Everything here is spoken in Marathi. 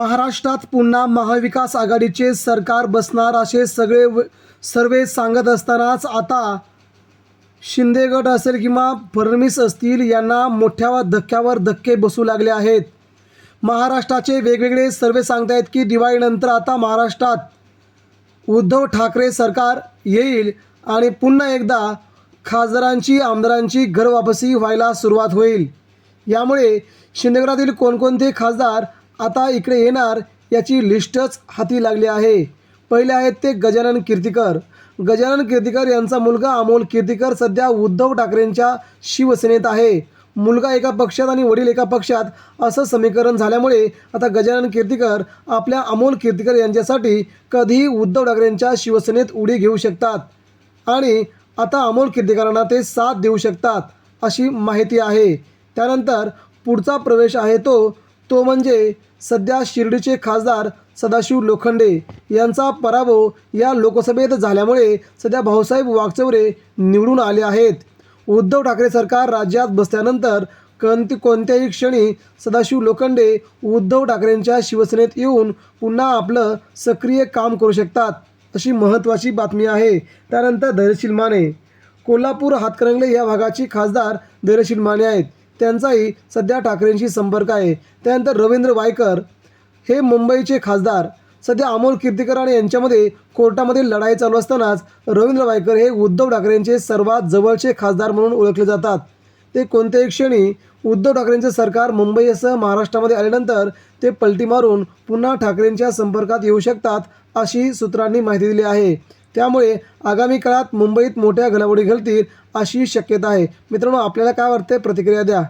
महाराष्ट्रात पुन्हा महाविकास आघाडीचे सरकार बसणार असे सगळे व- सर्वे सांगत असतानाच आता शिंदेगड असेल किंवा फडणवीस असतील यांना मोठ्या धक्क्यावर धक्के बसू लागले आहेत. महाराष्ट्राचे वेगवेगळे सर्वे सांगतायत की दिवाळीनंतर आता महाराष्ट्रात उद्धव ठाकरे सरकार येईल आणि पुन्हा एकदा खासदारांची आमदारांची घरवापसी व्हायला सुरुवात होईल. यामुळे शिंदेगडातील कोणकोणते खासदार आता इकडे येणार याची लिस्टच हाती लागली आहे. पहिले आहेत ते गजानन कीर्तिकर. गजानन कीर्तिकर यांचा मुलगा अमोल कीर्तिकर सध्या उद्धव ठाकरेंच्या शिवसेनेत आहे. मुलगा एका पक्षात आणि वडील एका पक्षात असं समीकरण झाल्यामुळे आता गजानन कीर्तिकर आपल्या अमोल कीर्तिकर यांच्यासाठी कधीही उद्धव ठाकरेंच्या शिवसेनेत उडी घेऊ शकतात. आणि आता अमोल कीर्तिकरांना ते साथ देऊ शकतात अशी माहिती आहे. त्यानंतर पुढचा प्रवेश आहे तो तो म्हणजे सध्या शिर्डीचे खासदार सदाशिव लोखंडे यांचा पराभव या लोकसभेत झाल्यामुळे सध्या भाऊसाहेब वागचौरे निवडून आले आहेत. उद्धव ठाकरे सरकार राज्यात बसल्यानंतर कोणती कोणत्याही क्षणी सदाशिव लोखंडे उद्धव ठाकरेंच्या शिवसेनेत येऊन पुन्हा आपलं सक्रिय काम करू शकतात अशी महत्त्वाची बातमी आहे. त्यानंतर धैर्यशील माने कोल्हापूर हातकणंगले या भागाची खासदार धैर्यशील माने आहेत. त्यांचाही सध्या ठाकरेंशी संपर्क आहे. त्यानंतर रवींद्र वायकर हे मुंबईचे खासदार. सध्या अमोल कीर्तिकर आणि यांच्यामध्ये कोर्टामध्ये लढाई चालू असतानाच रवींद्र वायकर हे उद्धव ठाकरेंचे सर्वात जवळचे खासदार म्हणून ओळखले जातात. ते कोणत्याही क्षणी उद्धव ठाकरेंचे सरकार मुंबईसह महाराष्ट्रामध्ये आल्यानंतर ते पलटी मारून पुन्हा ठाकरेंच्या संपर्कात येऊ शकतात अशी सूत्रांनी माहिती दिली आहे. त्यामुळे आगामी काळात मुंबईत मोठ्या घडामोडी घडतील अशी शक्यता आहे. मित्रांनो आपल्याला काय वाटते प्रतिक्रिया द्या.